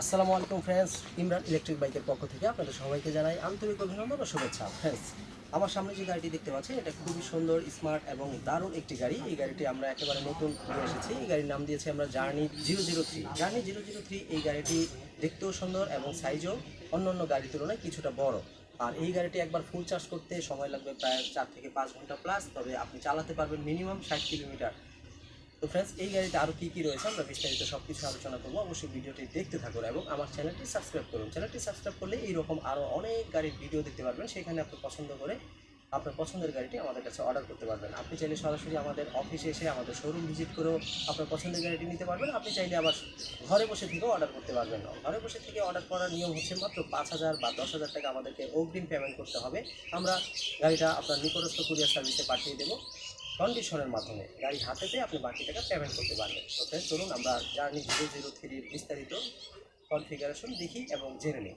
আসসালামু আলাইকুম friends Imran electric বাইকের পক্ষ থেকে আপনাদের সবাইকে জানাই আন্তরিক অভিনন্দন ও শুভেচ্ছা। ফ্রেন্ডস আমার সামনে যে গাড়িটি দেখতে পাচ্ছেন, এটা খুবই সুন্দর স্মার্ট এবং দারুণ একটি গাড়ি। এই গাড়িটি আমরা একেবারে নতুন নিয়ে এসেছি। এই গাড়ির নাম দিয়েছি আমরা journey zero zero three journey zero zero three এই গাড়িটি দেখতেও সুন্দর এবং সাইজও অন্য অন্য গাড়ির তুলনায় কিছুটা বড়। আর এই গাড়িটি একবার ফুল চার্জ করতে সময় লাগবে প্রায় চার থেকে পাঁচ ঘণ্টা প্লাস তবে আপনি চালাতে পারবেন মিনিমাম ষাট কিলোমিটার। তো ফ্রেন্ডস এই গাড়িতে আরও কী কী রয়েছে আমরা বিস্তারিত সব কিছু আলোচনা করব। অবশ্যই ভিডিওটি দেখতে থাকুন এবং আমার চ্যানেলটি সাবস্ক্রাইব করুন। চ্যানেলটি সাবস্ক্রাইব করলে এইরকম আরও অনেক গাড়ির ভিডিও দেখতে পারবেন। সেখানে আপনি পছন্দ করে আপনার পছন্দের গাড়িটি আমাদের কাছে অর্ডার করতে পারবেন। আপনি চাইলে সরাসরি আমাদের অফিসে এসে আমাদের শোরুম ভিজিট করেও আপনার পছন্দের গাড়িটি নিতে পারবেন। আপনি চাইলে আবার ঘরে বসে থেকেও অর্ডার করতে পারবেন। ঘরে বসে থেকে অর্ডার করার নিয়ম হচ্ছে মাত্র পাঁচ হাজার বা দশ হাজার টাকা আমাদেরকে অগ্রিম পেমেন্ট করতে হবে। আমরা গাড়িটা আপনার নিকটস্থ কুরিয়ার সার্ভিসে পাঠিয়ে দেবো। কন্ডিশনের মাধ্যমে গাড়ি হাতে পেয়ে আপনি বাকি টাকা পেমেন্ট করতে পারবেন। তো ফ্রেন্ড চলুন আমরা জার্নি জিরো জিরো থ্রির বিস্তারিত কনফিগারেশন দেখি এবং জেনে নিই।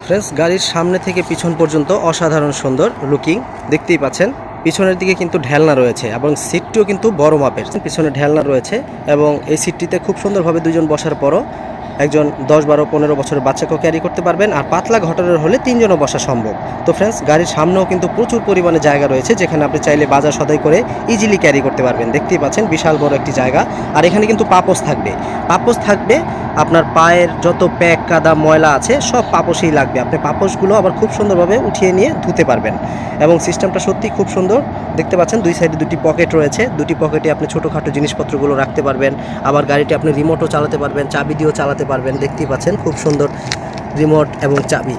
ফ্রেন্ডস গাড়ির সামনে থেকে পিছন পর্যন্ত অসাধারণ সুন্দর লুকিং দেখতেই পাচ্ছেন। পিছনের দিকে কিন্তু ঢেলনা রয়েছে এবং সিটটিও কিন্তু বড় মাপের। পিছনে ঢেলনা রয়েছে এবং এই সিটটিতে খুব সুন্দরভাবে দুজন বসার পরও একজন দশ বারো পনেরো বছরের বাচ্চাকেও ক্যারি করতে পারবেন আর পাতলা ঘটনার হলে তিনজনও বসা সম্ভব। তো ফ্রেন্ডস গাড়ির সামনেও কিন্তু প্রচুর পরিমাণে জায়গা রয়েছে যেখানে আপনি চাইলে বাজার সদাই করে ইজিলি ক্যারি করতে পারবেন। দেখতেই পাচ্ছেন, বিশাল বড় একটি জায়গা। আর এখানে কিন্তু পাপোস থাকবে। পাপোস থাকবে, আপনার পায়ের যত প্যাক, কাদা, ময়লা আছে, সব পাপোসেই লাগবে। আপনি পাপোসগুলো আবার খুব সুন্দরভাবে উঠিয়ে নিয়ে ধুতে পারবেন। এবং সিস্টেমটা সত্যি খুব সুন্দর। দেখতে পাচ্ছেন, দুই সাইডে দুটি পকেট রয়েছে। দুটি পকেটে আপনি ছোটোখাটো জিনিসপত্রগুলো রাখতে পারবেন। আবার গাড়িটি আপনি রিমোটও চালাতে পারবেন, চাবি দিয়েও চালাতে পারবেন, দেখতেই পাচ্ছেন, খুব সুন্দর রিমোট এবং চাবি।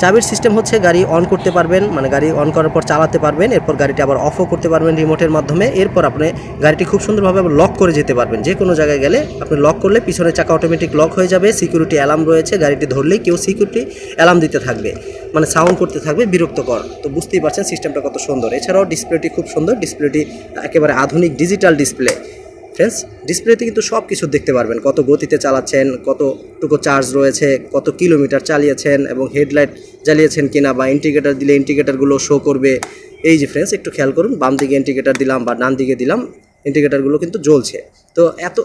চাবির সিস্টেম হচ্ছে গাড়ি অন করতে পারবেন মানে গাড়ি অন করার পর চালাতে পারবেন, এরপর গাড়িটি আবার অফও করতে পারবেন রিমোটের মাধ্যমে, এরপর আপনি গাড়িটি খুব সুন্দরভাবে লক করে যেতে পারবেন। যে কোনো জায়গায় গেলে আপনি লক করলে পিছনের চাকা অটোমেটিক লক হয়ে যাবে সিকিউরিটি অ্যালার্ম রয়েছে, গাড়িটি ধরলেই কেউ সিকিউরিটি অ্যালার্ম দিতে থাকবে মানে সাউন্ড করতে থাকবে, বিরক্তকর। তো বুঝতেই পারছেন সিস্টেমটা কত সুন্দর। এছাড়াও ডিসপ্লেটি খুব সুন্দর ডিসপ্লেটি একেবারে আধুনিক ডিজিটাল ডিসপ্লে ফ্রেন্ডস ডিসপ্লেতে কিন্তু সব কিছু দেখতে পারবেন। কত গতিতে চালাচ্ছেন, কতটুকু চার্জ রয়েছে, কত কিলোমিটার চালিয়েছেন এবং হেডলাইট জ্বালিয়েছেন কিনা বা ইন্ডিকেটার দিলে ইন্ডিকেটারগুলো শো করবে। এই যে ফ্রেন্ডস একটু খেয়াল করুন বাম দিকে ইন্ডিকেটার দিলাম বা ডান দিকে দিলাম ইন্ডিকেটারগুলো কিন্তু জ্বলছে। তো এত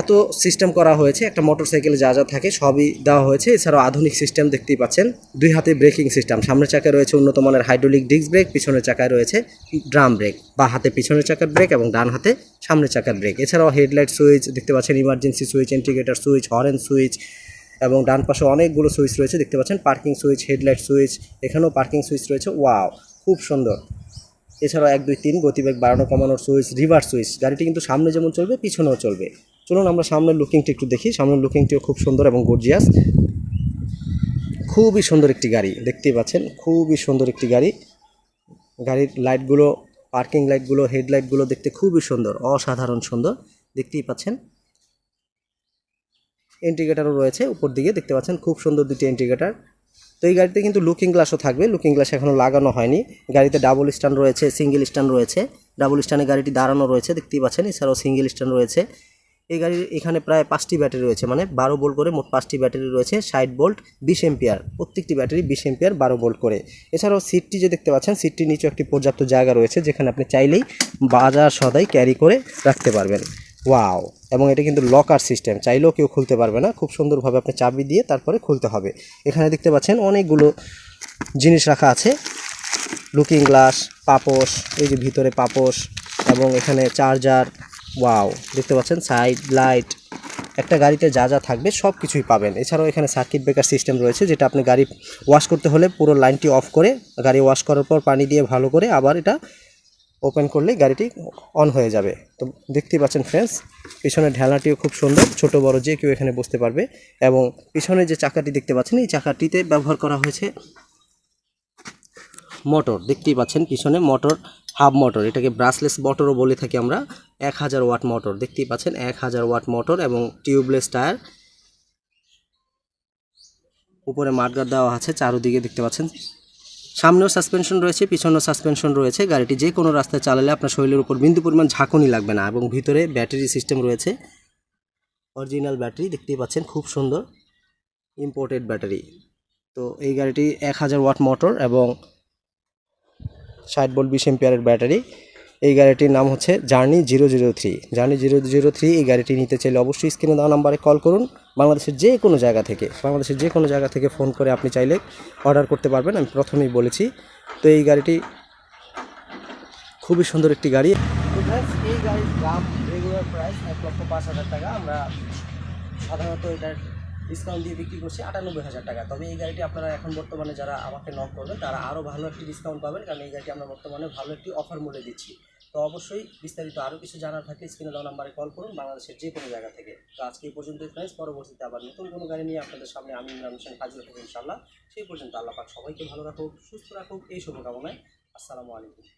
এত সিস্টেম করা হয়েছে, একটা মোটর সাইকেলে যা যা থাকে সবই দেওয়া হয়েছে। এছাড়াও আধুনিক সিস্টেম দেখতেই পাচ্ছেন। দুই হাতে ব্রেকিং সিস্টেম সামনের চাকায় রয়েছে উন্নত মানের হাইড্রোলিক ডিস্ক ব্রেক পিছনের চাকায় রয়েছে ড্রাম ব্রেক বা হাতে পিছনের চাকার ব্রেক এবং ডান হাতে সামনের চাকার ব্রেক এছাড়াও হেডলাইট সুইচ দেখতে পাচ্ছেন emergency switch indicator switch horn switch এবং ডান পাশে অনেকগুলো সুইচ রয়েছে, দেখতে পাচ্ছেন পার্কিং সুইচ হেডলাইট সুইচ এখানেও পার্কিং সুইচ রয়েছে। ওয়াও খুব সুন্দর। এছাড়াও এক, দুই, তিন, গতিবেগ বাড়ানো, কমানোর সুইচ রিভার্স সুইচ গাড়িটি কিন্তু সামনে যেমন চলবে, পিছনেও চলবে। চলুন আমরা সামনের লুকিংটি একটু দেখি। সামনের লুকিংটিও খুব সুন্দর এবং গর্জিয়াস খুবই সুন্দর একটি গাড়ি, দেখতেই পাচ্ছেন? খুবই সুন্দর একটি গাড়ি। গাড়ির লাইটগুলো পার্কিং লাইটগুলো হেডলাইটগুলো দেখতে খুবই সুন্দর, অসাধারণ সুন্দর। দেখতেই পাচ্ছেন? ইন্ডিকেটারও রয়েছে উপর দিকে, দেখতে পাচ্ছেন? খুব সুন্দর দুটি ইন্ডিকেটার তো এই গাড়িতে কিন্তু লুকিং গ্লাসও থাকবে। লুকিং গ্লাস এখনও লাগানো হয়নি। গাড়িতে ডাবল স্ট্যান্ড রয়েছে সিঙ্গেল স্ট্যান্ড রয়েছে। ডাবল স্ট্যান্ডে গাড়িটি দাঁড়ানো রয়েছে, দেখতেই পাচ্ছেন? এছাড়াও সিঙ্গেল স্ট্যান্ড রয়েছে। এই গাড়ির এখানে প্রায় পাঁচটি ব্যাটারি রয়েছে মানে বারো বোল্ট করে মোট পাঁচটি ব্যাটারি রয়েছে, ষাট বোল্ট, বিশ এম্পিয়ার। প্রত্যেকটি ব্যাটারি বিশ এম্পিয়ার, বারো বোল্ট করে। এছাড়াও সিটটি যে দেখতে পাচ্ছেন, সিটটির নিচে একটি পর্যাপ্ত জায়গা রয়েছে, যেখানে আপনি চাইলেই বাজার সদাই ক্যারি করে রাখতে পারবেন। ওয়াও! এবং এটা কিন্তু লকার সিস্টেম, চাইলেও কেউ খুলতে পারবে না। খুব সুন্দরভাবে আপনি চাবি দিয়ে তারপরে খুলতে হবে। এখানে দেখতে পাচ্ছেন অনেকগুলো জিনিস রাখা আছে। লুকিং গ্লাস, পাপোশ, এই যে ভিতরে পাপোশ এবং এখানে চার্জার ওয়াও দেখতে পাচ্ছেন সাইড লাইট একটা গাড়িতে যা যা থাকবে সব কিছুই পাবেন। এছাড়াও এখানে সার্কিট ব্রেকার সিস্টেম রয়েছে, যেটা আপনি গাড়ি ওয়াশ করতে হলে পুরো লাইনটি অফ করে গাড়ি ওয়াশ করার পর পানি দিয়ে ভালো করে আবার এটা ওপেন করলে গাড়িটি অন হয়ে যাবে। তো দেখতেই পাচ্ছেন ফ্রেন্ডস পিছনের ঢেলাটিও খুব সুন্দর, ছোট, বড় যে কেউ এখানে বসতে পারবে এবং পিছনে যে চাকাটি দেখতে পাচ্ছেন, এই চাকাটিতে ব্যবহার করা হয়েছে মোটর দেখতেই পাচ্ছেন পিছনে মোটর হাফ মোটর, এটাকে ব্রাসলেস মোটরও বলে থাকি আমরা, এক হাজার ওয়াট মোটর, দেখতেই পাচ্ছেন এক হাজার ওয়াট মোটর এবং টিউবলেস টায়ার। উপরে মাঠগার দেওয়া আছে, চারোদিকে দেখতে পাচ্ছেন। সামনেও সাসপেনশন রয়েছে, পিছনেও সাসপেনশন রয়েছে, গাড়িটি যে কোনো রাস্তায় চালালে আপনার শরীরের উপর বিন্দু পরিমাণ ঝাঁকুনি লাগবে না এবং ভিতরে ব্যাটারি সিস্টেম রয়েছে। অরিজিনাল ব্যাটারি, দেখতেই পাচ্ছেন, খুব সুন্দর ইম্পোর্টেড ব্যাটারি। তো এই গাড়িটি এক হাজার ওয়াট মোটর এবং ষাট ভোল্ট, বিশ এম্পিয়ারের ব্যাটারি। এই গাড়িটির নাম হচ্ছে journey zero zero three journey zero zero three এই গাড়িটি নিতে চাইলে অবশ্যই স্ক্রিনে দেওয়া নাম্বারে কল করুন। বাংলাদেশের যে কোনো জায়গা থেকে, বাংলাদেশের যে কোনো জায়গা থেকে ফোন করে আপনি চাইলে অর্ডার করতে পারবেন। আমি প্রথমেই বলেছি, তো এই গাড়িটি খুবই সুন্দর একটি গাড়ি। এই গাড়ির দাম রেগুলার প্রাইস এক লক্ষ পাঁচ হাজার টাকা। আমরা সাধারণত এটার ডিসকাউন্ট দিয়ে বিক্রি করছি আটানব্বই হাজার টাকা। তবে এই গাড়িটি আপনারা এখন বর্তমানে যারা আমাকে নক করবেন, তারা আরও ভালো একটি ডিসকাউন্ট পাবেন, কারণ এই গাড়িটি আমরা বর্তমানে ভালো একটি অফার মূল্যে দিচ্ছি। তো অবশ্যই বিস্তারিত আরও কিছু জানার থাকলে স্ক্রিনে দেওয়া নাম্বারে কল করুন, বাংলাদেশের যে কোনো জায়গা থেকে। তো আজকে এই পর্যন্ত ফ্রেন্ডস পরবর্তীতে আবার নতুন কোনো গাড়ি নিয়ে আপনাদের সামনে আমি ইমরান হোসেন হাজির হব ইনশাল্লাহ সেই পর্যন্ত আল্লাহ পাক সবাইকে ভালো রাখুক, সুস্থ রাখুক, এই শুভকামনায়। আসসালামু আলাইকুম।